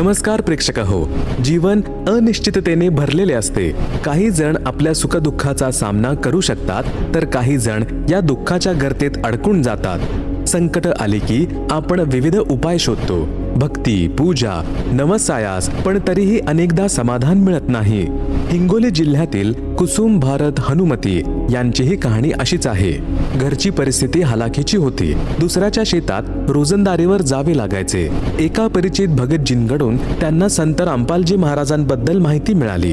नमस्कार प्रेक्षक हो जीवन अनिश्चिततेने भरलेले असते. काही जण आपल्या सुखदुःखाचा सामना करू शकतात तर काही जण या दुःखाच्या गर्तेत अडकून जातात. संकट आली की आपण विविध उपाय शोधतो. भक्ती पूजा नवसायास पण तरीही अनेकदा समाधान मिळत नाही. हिंगोली जिल्ह्यातील कुसुम भारत हनुमती यांचीही कहाणी अशीच आहे. घरची परिस्थिती हालाखीची होती. दुसऱ्याच्या शेतात रोजंदारीवर जावे लागायचे. एका परिचित भगतजींकडून त्यांना संत रामपालजी महाराजांबद्दल माहिती मिळाली.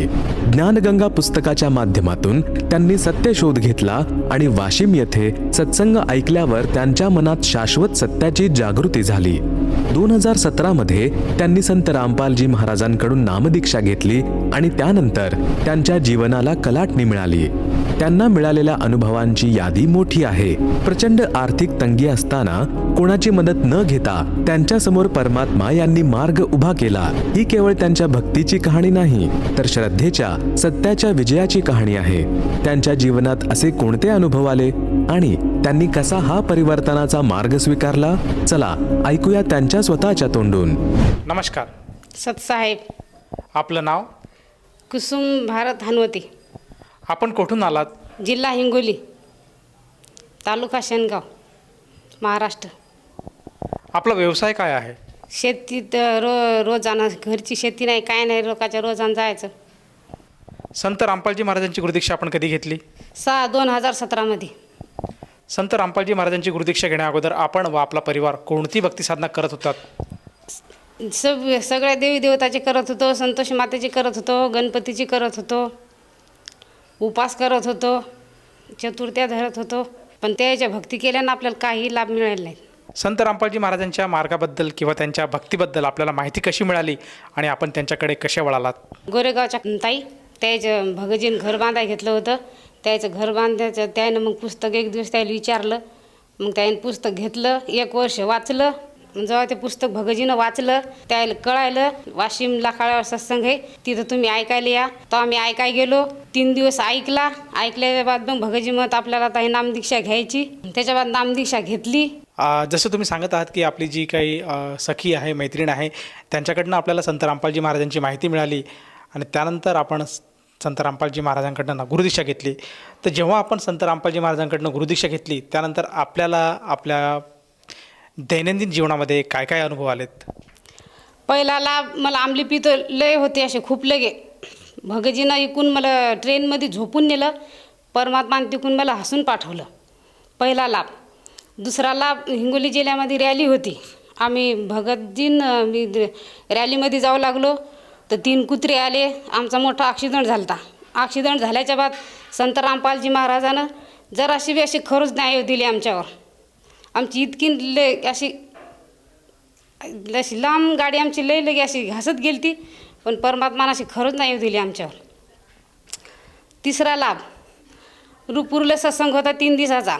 ज्ञानगंगा पुस्तकाच्या माध्यमातून त्यांनी सत्य शोध घेतला आणि वाशिम येथे सत्संग ऐकल्यावर त्यांच्या मनात शाश्वत सत्याची जागृती झाली. दोन हजार सतरामध्ये त्यांनी संत रामपालजी महाराजांकडून नामदीक्षा घेतली आणि त्यानंतर त्यांच्या जीवनाला कलाटणी मिळाली. त्यांना मिळालेल्या अनुभवांची यादी मोठी आहे. प्रचंड आर्थिक तंगी असताना कोणाची मदत न घेता त्यांच्यासमोर परमात्मा यांनी मार्ग उभा केला. ही केवळ त्यांच्या भक्तीची कहाणी नाही तर श्रद्धेच्या सत्याच्या विजयाची कहाणी आहे. त्यांच्या जीवनात असे कोणते अनुभव आले? आणि त्यांनी कसा हा परिवर्तनाचा मार्ग स्वीकारला? चला ऐकूया त्यांच्या स्वतःच्या तोंडून. नमस्कार. सतसाहेब. आपलं नाव? कुसुम भारत हनुवती आपण कुठून आलात? जिल्हा हिंगोली. तालुका शेनगाव महाराष्ट्र. आपला व्यवसाय काय आहे? शेतीत रो रोजानं घरची शेती नाही काय नाही लोकांच्या रोजानं जायचं. संत रामपालजी महाराजांची गुरुदीक्षा आपण कधी घेतली? सहा दोन हजार सतरामध्ये. संत रामपालजी महाराजांची गुरुदीक्षा घेण्या अगोदर आपण व आपला परिवार कोणती भक्ती साधना करत होतात सब सगळ्या देवी देवताची करत होतो संतोषी मातेची करत होतो गणपतीची करत होतो उपास करत होतो चतुर्थ्या धरत होतो पण त्याच्या भक्ती केल्यानं आपल्याला काही लाभ मिळाला नाही. संत रामपालजी महाराजांच्या मार्गाबद्दल किंवा त्यांच्या भक्तीबद्दल आपल्याला माहिती कशी मिळाली आणि आपण त्यांच्याकडे कसे वळालात? गोरेगावच्या ताई त्याचं भगजीनं घर बांधाय घेतलं होतं. त्याचं घर बांधायचं त्यानं मग पुस्तक एक दिवस त्याला विचारलं. मग त्याने पुस्तक घेतलं एक वर्ष वाचलं. जेव्हा ते पुस्तक भगजीनं वाचलं त्याला कळायलं वाशिमला काळावर सत्संग आहे तिथं तुम्ही ऐकायला या. तर आम्ही ऐकाय गेलो तीन दिवस ऐकला. ऐकल्याच्या बाद मग भगजी मत आपल्याला आता ही नामदीक्षा घ्यायची. त्याच्या बाद नामदीक्षा घेतली. आ, जसं तुम्ही सांगत आहात की आपली जी काही सखी आहे मैत्रीण आहे त्यांच्याकडनं आपल्याला संत रामपालजी महाराजांची माहिती मिळाली. आणि त्यानंतर आपण स- संत रामपालजी महाराजांकडनं गुरुदीक्षा घेतली. तर जेव्हा आपण संत रामपालजी महाराजांकडनं गुरुदीक्षा घेतली त्यानंतर आपल्याला आपल्या दैनंदिन जीवनामध्ये काय काय अनुभव आलेत? पहिला लाभ मला आमली पित लय होते असे खूप लगे. भगजीनं इकून मला ट्रेनमध्ये झोपून नेलं परमात्मानं तिकून मला हसून पाठवलं पहिला लाभ दुसरा लाभ हिंगोली जिल्ह्यामध्ये रॅली होती. आम्ही भगतजीन मी रॅलीमध्ये जाऊ लागलो. तर तीन कुत्रे आले आमचा मोठा ॲक्सिडंट झाला होता ॲक्सिडेंट झाल्याच्या बाद संत रामपालजी महाराजानं जराशी बी अशी खरंच न्याय दिली आमच्यावर. आमची इतकी ले अशी अशी लांब गाडी आमची लय लगे अशी घासत गेली ती पण परमात्मानं अशी खरंच नाही दिली आमच्यावर. तिसरा लाभ रुपूरला सत्संग होता तीन दिवसाचा.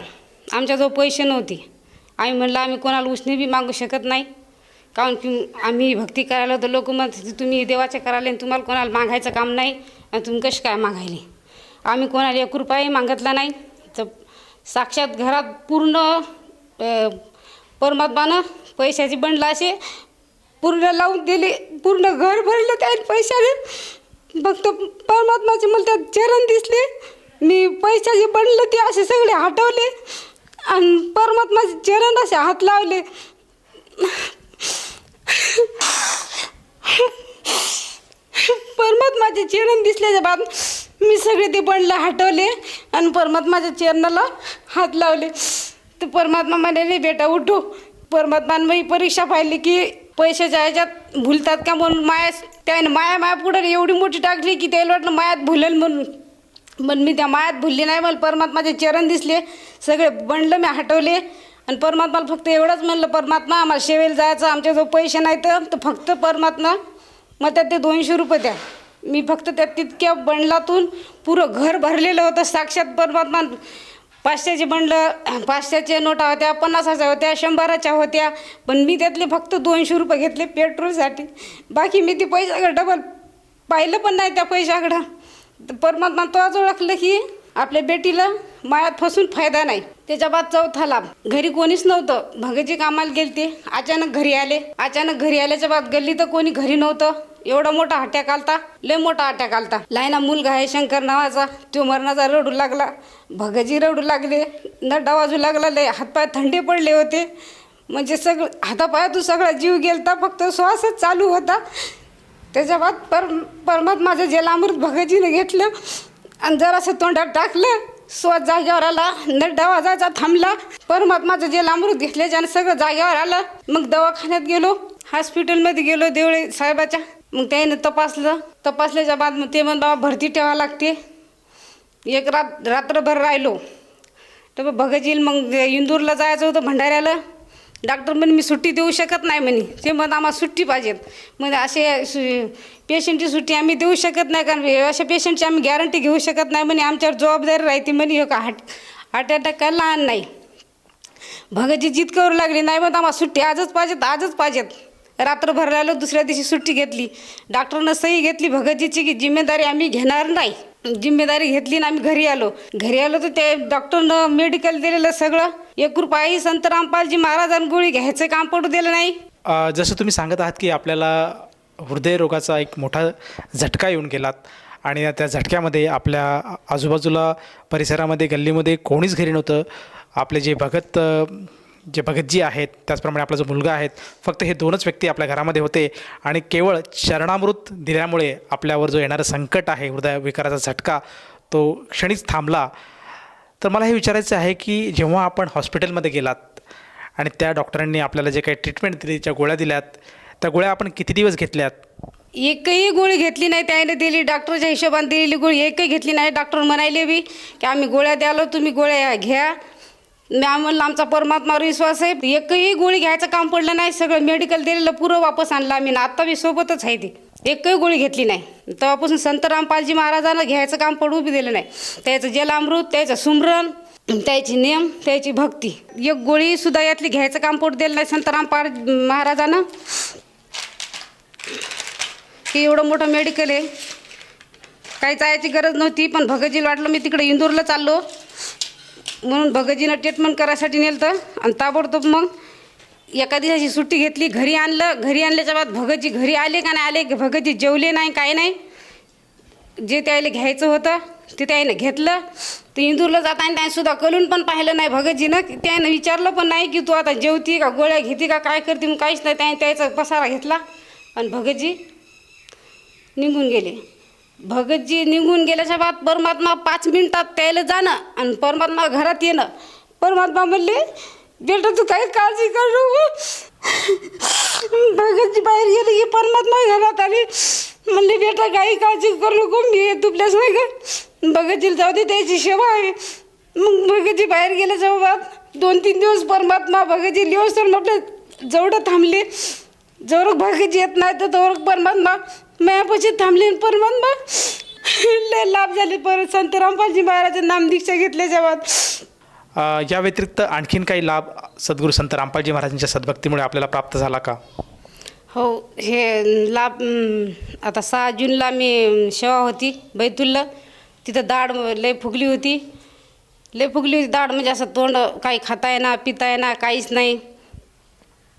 आमच्याजवळ पैसे नव्हते. आम्ही म्हणलं आम्ही कोणाला उसने बी मागू शकत नाही. काऊन की आम्ही भक्ती करायला तर लोक मग तुम्ही देवाचे करायला आणि तुम्हाला कोणाला मागायचं काम नाही आणि तुम्ही कसे काय मागायले? आम्ही कोणाला एक रुपयाही मागितला नाही. तर साक्षात घरात पूर्ण परमात्मानं पैशाची बंडला असे पूर्ण लावून दिली पूर्ण घर भरलं त्या पैशाने. फक्त परमात्माचे मला त्यात चरण दिसले. मी पैशाचे बनलं ते असे सगळे हटवले आणि परमात्माचे चरण असे हात लावले. परमात्माचे चरण दिसल्याच्या बाद मी सगळे ते बंडला हटवले आणि परमात्माच्या चरणाला हात लावले. तर परमात्मा म्हणाले बेटा उठो. परमात्मानं मी परीक्षा पाहिली की पैशाच्या ह्याच्यात भुलतात का म्हणून माया त्याने माया माया पुढे एवढी मोठी टाकली की त्याला वाटलं मायात भुलेल म्हणून. मग मी त्या मायात भुलली नाही मला परमात्माचे चरण दिसले. सगळे बंडलं मी हटवले. आणि परमात्माला फक्त एवढंच म्हणलं परमात्मा आम्हाला शेवेल जायचं आमच्याजवळ पैसे नाही तर तर फक्त परमात्मा मग त्यात ते दोनशे रुपये द्या. मी फक्त त्या तितक्या बंडलातून पुरं घर भरलेलं होतं साक्षात परमात्मा. पाचशेचे बंडलं पाचशेच्या नोटा होत्या पन्नासाच्या होत्या शंभराच्या होत्या पण मी त्यातले फक्त दोनशे रुपये घेतले पेट्रोलसाठी. बाकी मी ते पैशाकडं डबल पाहिलं पण नाही त्या पैशाकडं. तर परमात्मा तोच ओळखलं की आपल्या बेटीला. मायात फसून फायदा नाही. त्याच्या बाद चौथा लाभ. घरी कोणीच नव्हतं. भगतजी कामाला गेलते. अचानक घरी आले. अचानक घरी आल्याच्या बाद गल्ली तर कोणी घरी नव्हतं. एवढा मोठा अटॅक आलता लय मोठा अटॅक आलता लायना मुलगा आहे शंकर नावाचा. तो मरणाचा रडू लागला. भगजी रडू लागले. नड्डा वाजू लागला. लय हातपाय थंडे पडले होते. म्हणजे सगळं हातापायातून सगळा जीव गेलता. फक्त श्वासच चालू होता. त्याच्या बाद पर परमात्माचं जेलामृत भगतजीने घेतलं. आणि जरासं तोंडात टाकलं. स्वत जागेवर आला. नड्डा वाजायचा थांबला. परमात्माचं घेतले ज्यानं सगळं जागेवर आलं. मग दवाखान्यात गेलो. हॉस्पिटलमध्ये गेलो देवळे साहेबाच्या. मग त्याने तपासलं. तपासल्याच्या बाद मग ते बाबा भरती ठेवा लागते. एक रात रात्रभर राहिलो. तर मग मग इंदूरला जायचं होतं भंडाऱ्याला. डॉक्टर म्हणे मी सुट्टी देऊ शकत नाही म्हणे. ते म्हणत आम्हाला सुट्टी पाहिजेत म्हणजे असे सु पेशंटची सुट्टी आम्ही देऊ शकत नाही कारण अशा पेशंटची आम्ही गॅरंटी घेऊ शकत नाही म्हणे. आमच्यावर जबाबदारी राहते म्हणे हो का हार्ट हार्ट अटॅक काय लहान नाही. भगतची जीत करू लागली नाही म्हणत आम्हाला सुट्टी आजच पाहिजेत आजच पाहिजेत रात्रभर राहिलो दुसऱ्या दिवशी सुट्टी घेतली. डॉक्टरनं सही घेतली भगतजीची की जिम्मेदारी आम्ही घेणार नाही. जिम्मेदारी घेतली आणि आम्ही घरी आलो. घरी आलो तर ते डॉक्टरनं मेडिकल दिलेलं सगळं. एक रुपयाही संत रामपालजी महाराजांनी गोळी घ्यायचं काम पडू दिलं नाही. जसं तुम्ही सांगत आहात की आपल्याला हृदयरोगाचा एक मोठा झटका येऊन गेलात आणि त्या झटक्यामध्ये आपल्या आजूबाजूला परिसरामध्ये गल्लीमध्ये कोणीच घरी नव्हतं. आपले जे भगत जे भगतजी आहेत त्याचप्रमाणे आपला जो मुलगा आहेत फक्त हे दोनच व्यक्ती आपल्या घरामध्ये होते आणि केवळ चरणामृत दिल्यामुळे आपल्यावर जो येणारं संकट आहे हृदय विकाराचा झटका तो क्षणीच थांबला. तर मला हे विचारायचं आहे की जेव्हा आपण हॉस्पिटलमध्ये गेलात आणि त्या डॉक्टरांनी आपल्याला जे काही ट्रीटमेंट दिली ज्या गोळ्या दिल्यात त्या गोळ्या आपण किती दिवस घेतल्यात? एकही गोळी घेतली नाही त्याने दिली डॉक्टरच्या हिशोबाने दिलेली गोळी एकही घेतली नाही. डॉक्टर म्हणायले बी की आम्ही गोळ्या द्यालो तुम्ही गोळ्या घ्या. मी म्हणलं आमचा परमात्मावर विश्वास आहे. एकही गोळी घ्यायचं काम पडलं नाही सगळं मेडिकल दिलेलं पुरं वापस आणलं आम्ही. ना आत्ता बी सोबतच आहे ती. एकही गोळी घेतली नाही. तेव्हापासून संत रामपालजी महाराजांना घ्यायचं काम पडू बी दिलं नाही. त्याचं जलामृत त्याचं सुमरण त्याची नियम त्याची भक्ती. एक गोळी सुद्धा यातली घ्यायचं काम पडू दिलं नाही संत रामपाल महाराजानं. की एवढं मोठं मेडिकल आहे. काही जायची गरज नव्हती पण भगतजीला वाटलं मी तिकडे इंदूरला चाललो. म्हणून भगतजीनं ट्रीटमेंट करायसाठी नेलं तर आणि ताबडतोब मग एका दिवसाची सुट्टी घेतली घरी आणलं घरी आणल्याच्या बाद भगतजी घरी आले का नाही आले भगतजी जेवले नाही काय नाही. जे त्याला घ्यायचं होतं ते त्याने घेतलं. ते इंदूरला जाताना त्याने सुद्धा कलून पण पाहिलं नाही भगतजीनं. की त्यानं विचारलं पण नाही की तू आता जेवती का गोळ्या घेते का काय करते मग काहीच नाही. त्याने त्याचा पसारा घेतला आणि भगतजी निघून गेले. भगतजी निघून गेल्याच्या बाद परमात्मा पाच मिनिटात त्याला जाणं आणि परमात्मा घरात येणं. परमात्मा म्हणले बेटा तू काही काळजी करू भगतची भगतजी बाहेर गेली की परमात्मा घरात आली. म्हणले बेटा काही काळजी करू नको मी आहे तुपल्याच नाही का भगतजीला जाऊ दे त्याची सेवा आहे. मग भगतजी बाहेर गेल्याच्या बाद दोन तीन दिवस परमात्मा भगतजी लिवस तर म्हटलं जेवढं थांबले. जोर भगतजी येत नाही तर तोवर परमात्मा मायापाशी थांबले. परमात्मा लय लाभ झाले परत. संत रामपालजी महाराज नाम दीक्षा घेतल्या बाद या व्यतिरिक्त आणखीन काही लाभ सद्गुरू संत रामपालजी महाराजांच्या सद्भक्तीमुळे आपल्याला प्राप्त झाला का? हो हे लाभ आता सहा जूनला मी सेवा होती बैतुलला. तिथं दाढ लय फुगली होती. लय फुगली होती. दाढ म्हणजे असं तोंड काही खाता येणार पिता येणार काहीच नाही.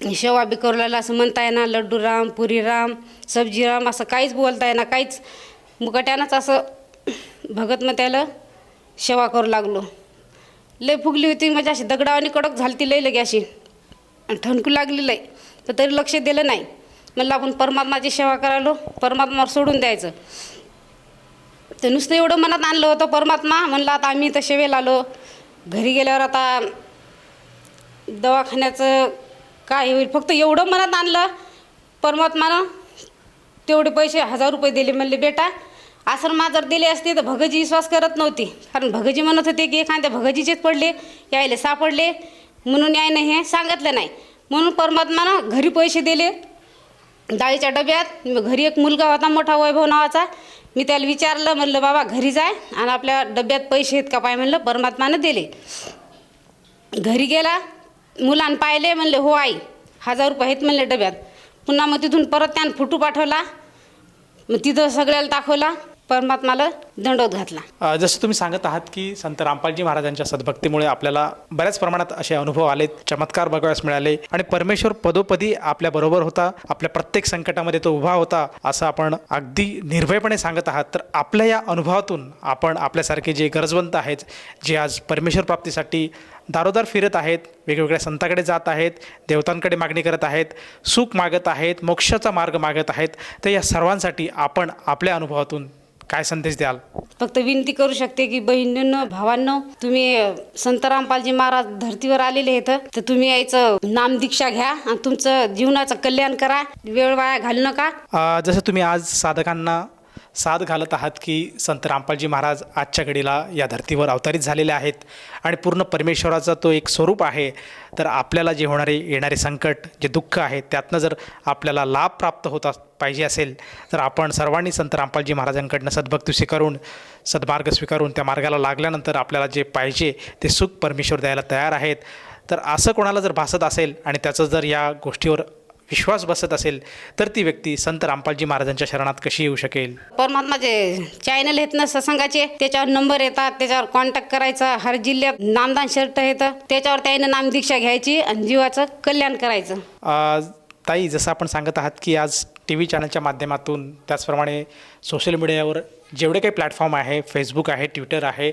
शेवा बी करू लागला असं म्हणता येणार लड्डू राम पुरी राम सब्जी राम असं काहीच बोलता येणार काहीच मुकट्यानंच असं भगत मग त्याला सेवा करू लागलो. लय फुगली होती म्हणजे अशी दगडावानी कडक झाली ती लय लगे अशी. आणि ठणकू लागली लय. तर तरी लक्ष दिलं नाही. म्हणलं आपण परमात्माची सेवा करायलो परमात्मावर सोडून द्यायचं. तर नुसतं एवढं मनात आणलं होतं परमात्मा म्हणलं आता आम्ही तर सेवेला आलो. घरी गेल्यावर आता दवाखान्याचं काय होईल? फक्त एवढं मनात आणलं परमात्मानं. तेवढे पैसे हजार रुपये दिले म्हणले बेटा आसन मा जर दिले असते तर भगजी विश्वास करत नव्हती. कारण भगजी म्हणत होते की एखाद्या भगजीचेच पडले यायले सापडले. म्हणून यायनं हे सांगितलं नाही. म्हणून परमात्मानं घरी पैसे दिले. डाळीच्या डब्यात. मग घरी एक मुलगा होता मोठा वैभव नावाचा. मी त्याला विचारलं म्हणलं बाबा घरी जाय आणि आपल्या डब्यात पैसे आहेत का पाय? म्हणलं परमात्मानं दिले. घरी गेला. मुलांना पाहिले म्हणले हो आई हजार रुपये आहेत म्हणले डब्यात. पुन्हा मग तिथून परत त्यानं फोटो पाठवला. मग तिथं सगळ्याला दाखवला. परमात्माला दंडोत घातला. अ, जसं तुम्ही सांगत आहात की संत रामपालजी महाराजांच्या सद्भक्तीमुळे आपल्याला बऱ्याच प्रमाणात असे अनुभव आले चमत्कार बघावयास मिळाले आणि परमेश्वर पदोपदी आपल्या बरोबर होता आपल्या प्रत्येक संकटामध्ये तो उभा होता असं आपण अगदी निर्भयपणे सांगत आहात. तर आपल्या या अनुभवातून आपण आपल्यासारखे जे गरजवंत आहेत जे आज परमेश्वर प्राप्तीसाठी दारोदार फिरत आहेत वेगवेगळ्या संतांकडे जात आहेत देवतांकडे मागणी करत आहेत सुख मागत आहेत मोक्षाचा मार्ग मागत आहेत तर या सर्वांसाठी आपण आपल्या अनुभवातून काय संदेश द्याल? फक्त विनंती करू शकते की बहिणींनो भावांनो तुम्ही संत रामपालजी महाराज धर्तीवर आलेले आहेत. तर तुम्ही यायचं नामदीक्षा घ्या आणि तुमचं जीवनाचं कल्याण करा. वेळ वाया घालू नका. जसं तुम्ही आज साधकांना साथ घालत आहात की संत रामपालजी महाराज आजच्या घडीला या धर्तीवर अवतारित झालेले आहेत आणि पूर्ण परमेश्वराचा तो एक स्वरूप आहे तर आपल्याला जे होणारे येणारे संकट जे दुःख आहे त्यातनं जर आपल्याला लाभ प्राप्त होत अस- पाहिजे असेल तर आपण सर्वांनी संत रामपालजी महाराजांकडनं सद्भक्ती स्वीकारून सद्मार्ग स्वीकारून त्या मार्गाला लागल्यानंतर आपल्याला जे पाहिजे ते सुख परमेश्वर द्यायला तयार आहेत. तर असं कोणाला जर भासत असेल आणि त्याचं जर या गोष्टीवर विश्वास बसत असेल तर ती व्यक्ती संत रामपालजी महाराजांच्या शरणात कशी येऊ शकेल? परमात्माचे चॅनल आहेत ना सत्संगाचे त्याच्यावर नंबर येतात त्याच्यावर कॉन्टॅक्ट करायचा हर जिल्ह्यात नामदान शर्ट येतं त्याच्यावर त्यानं नामदीक्षा घ्यायची आणि जीवाचं कल्याण करायचं. ताई जसं आपण सांगत आहात की आज टी व्ही चॅनलच्या माध्यमातून त्याचप्रमाणे सोशल मीडियावर जेवढे काही प्लॅटफॉर्म आहे फेसबुक आहे ट्विटर आहे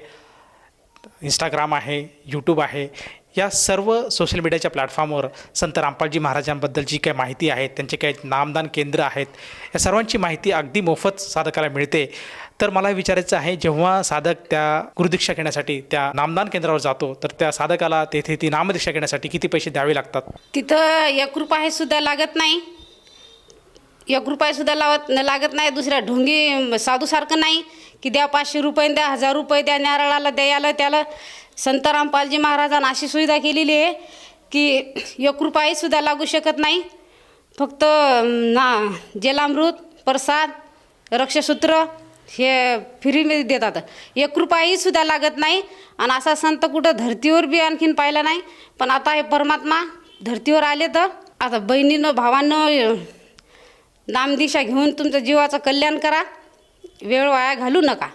इंस्टाग्राम आहे यूट्यूब आहे या सर्व सोशल मीडियाच्या प्लॅटफॉर्मवर संत रामपालजी महाराजांबद्दल जी काही माहिती आहे त्यांचे काही नामदान केंद्र आहेत या सर्वांची माहिती अगदी मोफत साधकाला मिळते. तर मला विचारायचं आहे जेव्हा साधक त्या गुरुदीक्षा घेण्यासाठी त्या नामदान केंद्रावर जातो तर त्या साधकाला तेथे ती नामदीक्षा घेण्यासाठी किती पैसे द्यावे लागतात? तिथं एक रुपये सुद्धा लागत नाही. एक रुपये सुद्धा लावत लागत नाही. दुसऱ्या ढोंगी साधूसारखं नाही की द्या पाचशे रुपये द्या हजार रुपये द्या नारळाला द्यायला त्याला. संत रामपालजी महाराजांनी अशी सुविधा केलेली आहे की एक सुद्धा लागू शकत नाही. फक्त ना जलामृत प्रसाद रक्षसूत्र हे फ्रीमध्ये देतात. एक रुपयाही सुद्धा लागत नाही आणि असा संत कुठं धर्तीवर बी आणखीन पाहिला नाही. पण आता हे परमात्मा धर्तीवर आले तर आता बहिणीनं भावांनं नामदिशा घेऊन तुमचं जीवाचं कल्याण करा. वेळ वाया घालू नका.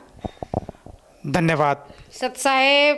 धन्यवाद. सतसाहेब